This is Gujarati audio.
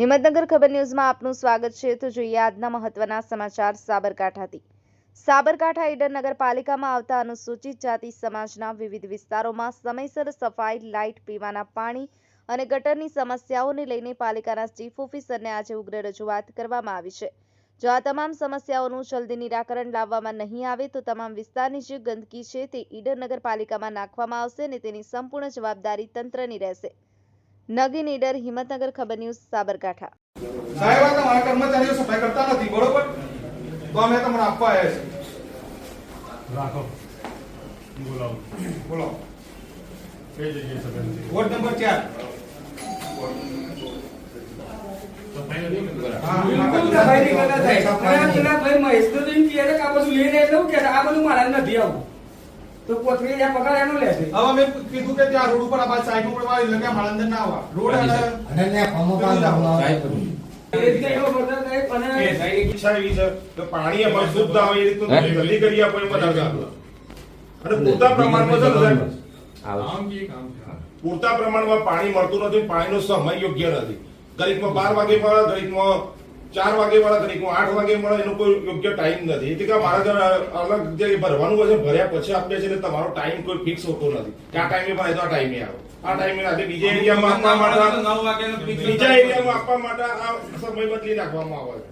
હિંમતનગર ખબર ન્યૂઝમાં આપનું સ્વાગત છે. તો જોઈએ આજના મહત્વના સમાચાર. સાબરકાંઠાથી સાબરકાંઠા ઈડર નગરપાલિકામાં આવતા અનુસૂચિત જાતિ સમાજના વિવિધ વિસ્તારોમાં સમયસર સફાઈ, લાઇટ પીવાના પાણી અને ગટરની સમસ્યાઓને લઈને પાલિકાના ચીફ ઓફિસરને આજે ઉગ્ર રજૂઆત કરવામાં આવી છે. જો આ તમામ સમસ્યાઓનું જલ્દી નિરાકરણ લાવવામાં નહીં આવે, તો તમામ વિસ્તારની જે ગંદકી છે તે ઈડર નગરપાલિકામાં નાખવામાં આવશે અને તેની સંપૂર્ણ જવાબદારી તંત્રની રહેશે. નગીન ઈડર હિંમતનગર ખબર ન્યૂઝ સાબરકાંઠા. સાહેબ આ તમારા કર્મચારીઓ સફાઈ કરતા નથી બરોબર? તો અમે તમને આપવા આવ્યા છે રાખો. બોલાવો. બોલો કઈ જગ્યાએ છે વોર્ડ નંબર 4 સફાઈ નથી કરતા. હા, બિલકુલ સફાઈ નહીં કરતા સાહેબ. અને આ પેલા ભાઈ મહેશ તો એમ કહે કે આ બધું લઈને એટલે એવું આ બધું મારા નથી આવું. તો કોથળી જ્યાં પગાર એનો લેશે હવે અમે કીધું કે ત્યાં રોડ ઉપર આ બાજુ સાઈડ ઉપર વાળી એટલે કે અંદર ના આવા. રોડ અને અને વરસાદ સાહેબ પાણી અમારે શુદ્ધ આવે એ રીતનું જલ્દી કરી આપો એ અને પૂરતા પ્રમાણમાં ને પૂરતા પ્રમાણમાં પાણી મળતું નથી પાણીનો સમય યોગ્ય નથી. ઘડીકમાં બાર વાગે મળે ઘડીકમાં ચાર વાગે મળે ઘડીકમાં આઠ વાગે મળે એનો કોઈ યોગ્ય ટાઈમ નથી. એટલે કે મારા ઘરે અલગ જે ભરવાનું હોય છે ભર્યા પછી આપે છે એટલે તમારો ટાઈમ કોઈ ફિક્સ હોતો નથી. કે આ ટાઈમે ભરાય તો આ ટાઈમે આવે. આ ટાઈમે આજે બીજા એરિયામાં આપવા માટે બીજા એરિયામાં આપવા માટે આ સમય બદલી નાખવામાં આવે છે.